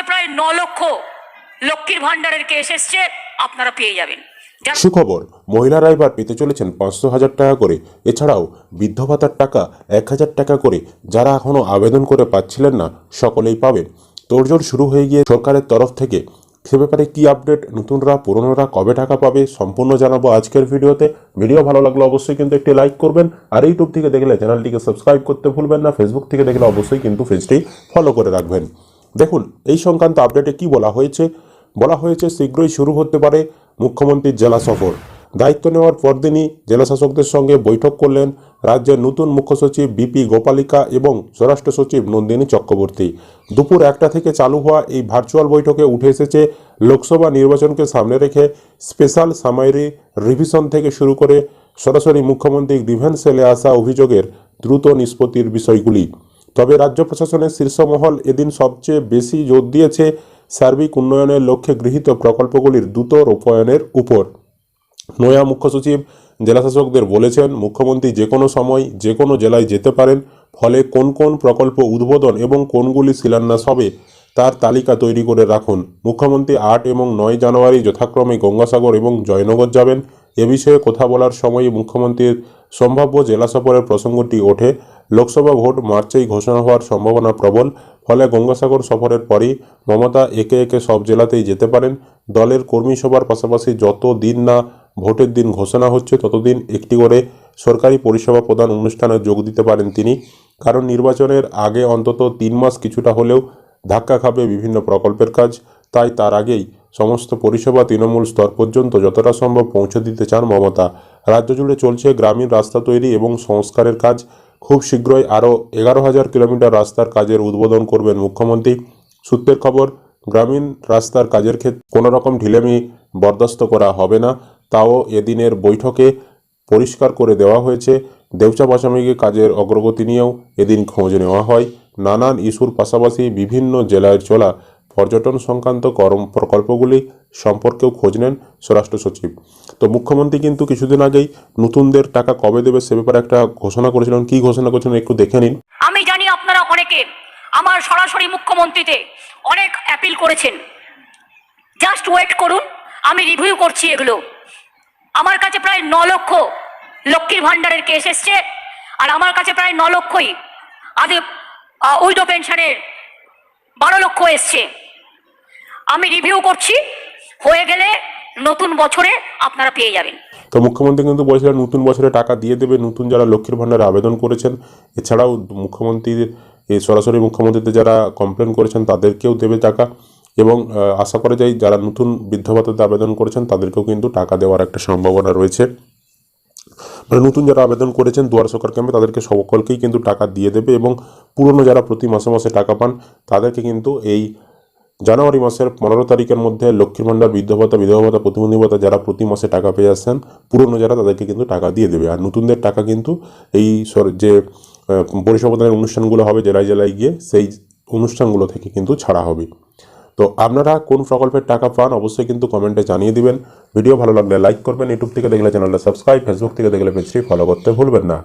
কাছে প্রায় ন লক্ষ লক্ষ্মীর ভাণ্ডারের কেস এসছে, আপনারা পেয়ে যাবেন। সুখবর মহিলারা এবার পেতে চলেছেন পাঁচশো হাজার টাকা করে। এছাড়াও বৃদ্ধ ভাতার টাকা এক হাজার টাকা করে যারা এখনও আবেদন করে পাচ্ছিলেন না, সকলেই পাবেন। তোড়জোড় শুরু হয়ে গিয়ে সরকারের তরফ থেকে সে ব্যাপারে কী আপডেট, নতুনরা, পুরনোরা, কবে টাকা পাবে, সম্পূর্ণ জানাব আজকের ভিডিওতে। ভিডিও ভালো লাগলে অবশ্যই কিন্তু একটি লাইক করবেন, আর ইউটিউব থেকে দেখলে চ্যানেলটিকে সাবস্ক্রাইব করতে ভুলবেন না, ফেসবুক থেকে দেখলে অবশ্যই কিন্তু পেজটি ফলো করে রাখবেন। দেখুন, এই সংক্রান্ত আপডেটে কি বলা হয়েছে? বলা হয়েছে শীঘ্রই শুরু হতে পারে মুখ্যমন্ত্রীর জেলা সফর। দায়িত্ব নেওয়ার পরদিনই জেলা শাসকদের সঙ্গে বৈঠক করলেন রাজ্যের নতুন মুখ্য সচিব বিপি গোপালিকা এবং স্বরাষ্ট্র সচিব নন্দিনী চক্রবর্তী। দুপুর একটা থেকে চালু হওয়া এই ভার্চুয়াল বৈঠকে উঠে এসেছে লোকসভা নির্বাচনকে সামনে রেখে স্পেশাল সামারি রিভিশন থেকে শুরু করে সরাসরি মুখ্যমন্ত্রী গ্রিভেন্স সেলে আসা অভিযোগের দ্রুত নিষ্পত্তির বিষয়গুলি। তবে রাজ্য প্রশাসনের শীর্ষ মহল এদিন সবচেয়ে বেশি জোর দিয়েছে সার্বিক উন্নয়নের লক্ষ্যে গৃহীত প্রকল্পগুলির দ্রুত রূপায়ণের উপর। নয়া মুখ্য সচিব, জেলাশাসকদের বলেছেন, মুখ্যমন্ত্রী যে কোনো সময় যে কোনো জেলায় যেতে পারেন, ফলে কোন কোন প্রকল্প উদ্বোধন এবং কোনগুলি শিলান্যাস হবে তার তালিকা তৈরি করে রাখুন। মুখ্যমন্ত্রী আট এবং নয় জানুয়ারি যথাক্রমে গঙ্গাসাগর এবং জয়নগর যাবেন। এ বিষয়ে কথা বলার সময় মুখ্যমন্ত্রীর সম্ভাব্য জেলা সফরের প্রসঙ্গটি ওঠে। লোকসভা ভোট মার্চেই ঘোষণা হওয়ার সম্ভাবনা প্রবল, ফলে গঙ্গাসাগর সফরের পরই মমতা একে একে সব জেলাতেই যেতে পারেন। দলের কর্মী সভার পাশাপাশি যত দিন না ভোটের দিন ঘোষণা হচ্ছে, ততদিন একটি করে সরকারি পরিষেবা প্রদান অনুষ্ঠানে যোগ দিতে পারেন তিনি। কারণ নির্বাচনের আগে অন্তত তিন মাস কিছুটা হলেও ধাক্কা খাবে বিভিন্ন প্রকল্পের কাজ। তাই তার আগেই সমস্ত পরিষেবা তৃণমূল স্তর পর্যন্ত যতটা সম্ভব পৌঁছে দিতে চান মমতা। রাজ্য জুড়ে চলছে গ্রামীণ রাস্তা তৈরি এবং সংস্কারের কাজ। খুব শীঘ্রই আরও এগারো হাজার কিলোমিটার রাস্তার কাজের উদ্বোধন করবেন মুখ্যমন্ত্রী। সূত্রের খবর, গ্রামীণ রাস্তার কাজের ক্ষেত্রে কোনো রকম ঢিলেমি বরদাস্ত করা হবে না। তাও এদিনের বৈঠকে পরিষ্কার করে দেওয়া হয়েছে। দেউচা পাশামিকে কাজের অগ্রগতি নিয়েও এদিন খোঁজ নেওয়া হয়। নানান ইস্যুর পাশাপাশি বিভিন্ন জেলায় চলা পর্যটন সংক্রান্ত কর্ম প্রকল্পগুলি সম্পর্কেও খোঁজ নেন স্বরাষ্ট্র সচিব। তো মুখ্যমন্ত্রী কিন্তু কিছুদিন আগেই নতুনদের টাকা কবে দেবে সে ব্যাপারে একটা ঘোষণা করেছিলেন। কি ঘোষণা করেছিলেন একটু দেখে নিন। আমি জানি আপনারা অনেকে আমার সরাসরি মুখ্যমন্ত্রীতে অনেক অ্যাপিল করেছেন। জাস্ট ওয়েট করুন, আমি রিভিউ করছি এগুলো। আমার কাছে প্রায় ন লক্ষ লক্ষ্মীর ভাণ্ডারের কেস এসছে, আর আমার কাছে প্রায় ন লক্ষই আদি উইডো পেনশনের বারো লক্ষ এসছে। আমি রিভিউ করছি, হয়ে গেলে নতুন বছরে আপনারা পেয়ে যাবেন। তো মুখ্যমন্ত্রী কিন্তু বলেছিলেন, নতুন বছরে টাকা দিয়ে দেবে। নতুন যারা লক্ষ্মীর ভাণ্ডারে আবেদন করেছেন, এছাড়াও মুখ্যমন্ত্রীর সরাসরি মুখ্যমন্ত্রীতে যারা কমপ্লেন করেছেন, তাদেরকেও দেবে টাকা। এবং আশা করা যায় যারা নতুন বৃদ্ধ ভাতাতে আবেদন করেছেন, তাদেরকেও কিন্তু টাকা দেওয়ার একটা সম্ভাবনা রয়েছে। মানে নতুন যারা আবেদন করেছেন, দুয়ার সরকার ক্যাম্পে তাদেরকে সকলকেই কিন্তু টাকা দিয়ে দেবে এবং পুরনো যারা প্রতি মাসে মাসে টাকা পান, তাদেরকে কিন্তু এই জানুয়ারি মাসের পনেরো তারিখের মধ্যে লক্ষ্মীর ভাণ্ডার, বৃদ্ধ ভাতা, বিধবা ভাতা, প্রতিবন্ধী ভাতা যারা প্রতি মাসে টাকা পেয়ে আসছেন পুরনো যারা তাদেরকে কিন্তু টাকা দিয়ে দেবে। আর নতুনদের টাকা কিন্তু এই যে প্রদানের অনুষ্ঠানগুলো হবে জেলায় জেলায় গিয়ে সেই অনুষ্ঠানগুলো থেকে কিন্তু ছাড়া হবে। তো আপনারা কোন প্রকল্পের টাকা পান অবশ্যই কিন্তু কমেন্টে জানিয়ে দিবেন। ভিডিও ভালো লাগলে লাইক করবেন। ইউটিউব থেকে দেখলে চ্যানেলটা সাবস্ক্রাইব, ফেসবুক থেকে দেখলে পেজটি ফলো করতে ভুলবেন না।